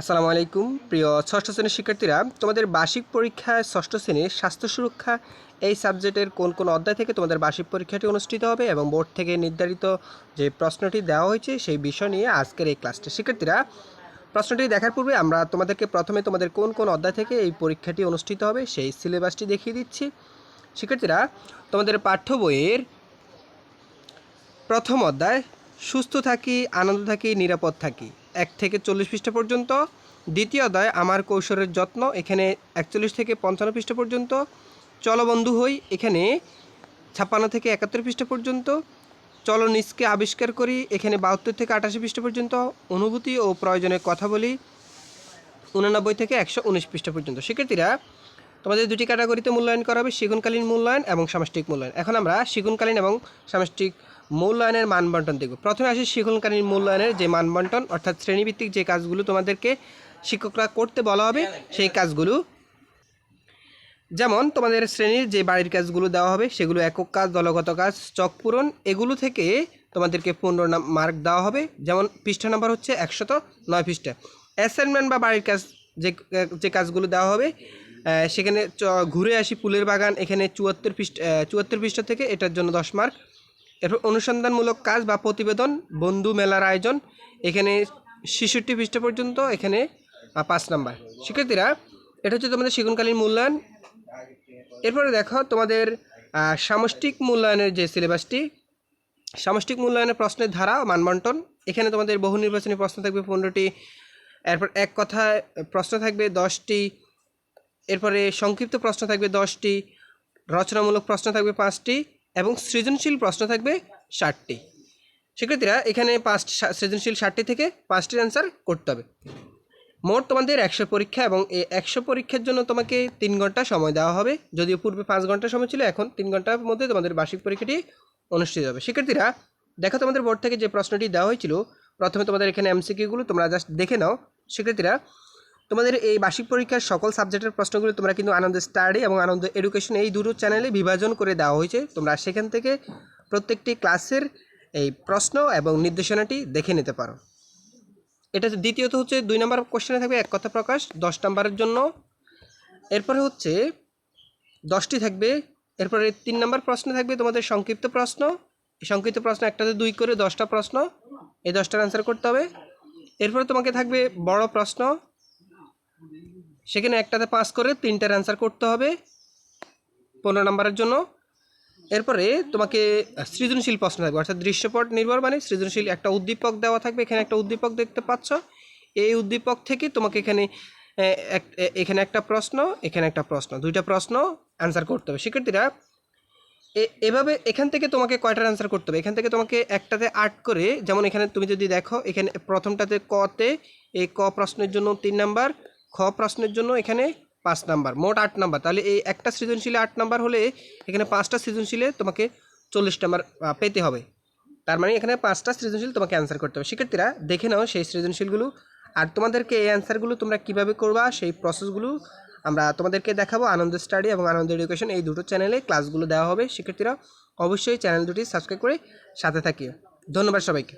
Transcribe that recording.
আসসালামু আলাইকুম। প্রিয় ষষ্ঠ শ্রেণির শিক্ষার্থীরা, তোমাদের বার্ষিক পরীক্ষায় ষষ্ঠ শ্রেণির স্বাস্থ্য সুরক্ষা এই সাবজেক্টের কোন কোন অধ্যায় থেকে তোমাদের বার্ষিক পরীক্ষাটি অনুষ্ঠিত হবে এবং বোর্ড থেকে নির্ধারিত যে প্রশ্নটি দেওয়া হয়েছে সেই বিষয় নিয়ে আজকের এই ক্লাসটি। শিক্ষার্থীরা, প্রশ্নটি দেখার পূর্বে আমরা তোমাদেরকে প্রথমে তোমাদের কোন কোন অধ্যায় থেকে এই পরীক্ষাটি অনুষ্ঠিত হবে সেই সিলেবাসটি দেখিয়ে দিচ্ছি। শিক্ষার্থীরা, তোমাদের পাঠ্য বইয়ের প্রথম অধ্যায়, সুস্থ থাকি, আনন্দ থাকি, নিরাপদ থাকি। এক থেকে চল্লিশ পৃষ্ঠা পর্যন্ত। দ্বিতীয় অধ্যায়, আমার কৌশলের যত্ন, এখানে একচল্লিশ থেকে পঞ্চান্ন পৃষ্ঠা পর্যন্ত। চলো বন্ধু হই, এখানে ছাপ্পান্ন থেকে একাত্তর পৃষ্ঠা পর্যন্ত। চলো নিজকে আবিষ্কার করি, এখানে বাহাত্তর থেকে আটাশি পৃষ্ঠা পর্যন্ত। অনুভূতি ও প্রয়োজনের কথা বলি, উননব্বই থেকে একশো উনিশ পৃষ্ঠা পর্যন্ত। শিক্ষার্থীরা, তোমাদের দুটি ক্যাটাগরিতে মূল্যায়ন করা হবে, সেগুনকালীন মূল্যায়ন এবং সামষ্টিক মূল্যায়ন। এখন আমরা সেগুনকালীন এবং সামষ্টিক মূল্যায়নের মানবন্টন দেখব। প্রথমে আসি সেগুনকালীন মূল্যায়নের যে মানবন্টন, অর্থাৎ শ্রেণীভিত্তিক যে কাজগুলো তোমাদেরকে শিক্ষকরা করতে বলা হবে, সেই কাজগুলো। যেমন, তোমাদের শ্রেণির যে বাড়ির কাজগুলো দেওয়া হবে, সেগুলো একক কাজ, দলগত কাজ, চক পূরণ, এগুলো থেকে তোমাদেরকে পনেরো মার্ক দেওয়া হবে। যেমন, পৃষ্ঠা নাম্বার হচ্ছে একশত নয় পৃষ্ঠা। অ্যাসাইনমেন্ট বা বাড়ির কাজ যে যে কাজগুলো দেওয়া হবে সেখানে ঘুরে আসি ফুলের বাগান, এখানে চুয়াত্তর পৃষ্ঠা চুয়াত্তর পৃষ্ঠা থেকে এটার জন্য দশ মার্ক। এরপর অনুসন্ধানমূলক কাজ বা প্রতিবেদন, বন্ধু মেলার আয়োজন, এখানে ছেষট্টি পৃষ্ঠা পর্যন্ত, এখানে পাঁচ নাম্বার। শিক্ষার্থীরা, এটা হচ্ছে তোমাদের সেগুনকালীন মূল্যায়ন। এরপরে দেখো তোমাদের সামষ্টিক মূল্যায়নের যে সিলেবাসটি, সামষ্টিক মূল্যায়নের প্রশ্নের ধারা মানবন্টন। এখানে তোমাদের বহু নির্বাচনী প্রশ্ন থাকবে পনেরোটি, এরপর এক কথায় প্রশ্ন থাকবে দশটি, এরপরে সংক্ষিপ্ত প্রশ্ন থাকবে দশটি, রচনামূলক প্রশ্ন থাকবে পাঁচটি এবং সৃজনশীল প্রশ্ন থাকবে ষাটটি। শিক্ষার্থীরা এখানে পাঁচ সৃজনশীল ষাটটি থেকে পাঁচটির অ্যান্সার করতে হবে। মোট তোমাদের একশো পরীক্ষা এবং এই একশো পরীক্ষার জন্য তোমাকে তিন ঘণ্টা সময় দেওয়া হবে। যদিও পূর্বে পাঁচ ঘণ্টা সময় ছিল, এখন তিন ঘণ্টার মধ্যে তোমাদের বার্ষিক পরীক্ষাটি অনুষ্ঠিত হবে। শিক্ষার্থীরা, দেখো তোমাদের বোর্ড থেকে যে প্রশ্নটি দেওয়া হয়েছিল, প্রথমে তোমাদের এখানে এমসিকিউগুলো তোমরা জাস্ট দেখে নাও। শিক্ষার্থীরা তোমাদের এই বার্ষিক পরীক্ষার সকল সাবজেক্টের প্রশ্নগুলো তোমরা কিন্তু আনন্দ স্টাডি এবং আনন্দ এডুকেশন এই দুটো চ্যানেলে বিভাজন করে দেওয়া হয়েছে। তোমরা সেখান থেকে প্রত্যেকটি ক্লাসের এই প্রশ্ন এবং নির্দেশনাটি দেখে নিতে পারো। এটা দ্বিতীয়ত হচ্ছে দুই নম্বর কোশ্চেনে থাকবে এক কথা প্রকাশ, দশ নম্বরের জন্য। এরপরে হচ্ছে দশটি থাকবে। এরপরে তিন নম্বর প্রশ্নে থাকবে তোমাদের সংক্ষিপ্ত প্রশ্ন। সংক্ষিপ্ত প্রশ্ন একটাতে দুই করে দশটা প্রশ্ন। এই দশটার অ্যান্সার করতে হবে। এরপরে তোমাকে থাকবে বড় প্রশ্ন। সেখানে একটাতে পাস করে তিনটার অ্যান্সার করতে হবে পনেরো নম্বরের জন্য। এরপরে তোমাকে সৃজনশীল প্রশ্ন থাকবে, অর্থাৎ দৃশ্যপট নির্ভর মানে সৃজনশীল একটা উদ্দীপক দেওয়া থাকবে, এখানে একটা উদ্দীপক দেখতে পাচ্ছ। এই উদ্দীপক থেকে তোমাকে এখানে এখানে একটা প্রশ্ন, এখানে একটা প্রশ্ন, দুইটা প্রশ্ন অ্যান্সার করতে হবে। শিক্ষার্থীরা এভাবে এখান থেকে তোমাকে কয়টার অ্যান্সার করতে হবে? এখান থেকে তোমাকে একটাতে আট করে, যেমন এখানে তুমি যদি দেখো, এখানে প্রথমটাতে কতে, এই ক প্রশ্নের জন্য তিন নাম্বার খ প্রশ্নের জন্য এখানে পাঁচ নাম্বার, মোট আট নাম্বার। তাহলে এই একটা সৃজনশীলে আট নাম্বার হলে এখানে পাঁচটা সৃজনশীলে তোমাকে চল্লিশ নাম্বার পেতে হবে। তার মানে এখানে পাঁচটা সৃজনশীল তোমাকে অ্যান্সার করতে হবে। শিক্ষার্থীরা, দেখে নাও সেই সৃজনশীলগুলো আর তোমাদেরকে এই অ্যান্সারগুলো তোমরা কীভাবে করবা, সেই প্রসেসগুলো আমরা তোমাদেরকে দেখাবো। আনন্দ স্টাডি এবং আনন্দ এডুকেশন এই দুটো চ্যানেলে ক্লাসগুলো দেওয়া হবে। শিক্ষার্থীরা, অবশ্যই চ্যানেল দুটি সাবস্ক্রাইব করে সাথে থাকিও। ধন্যবাদ সবাইকে।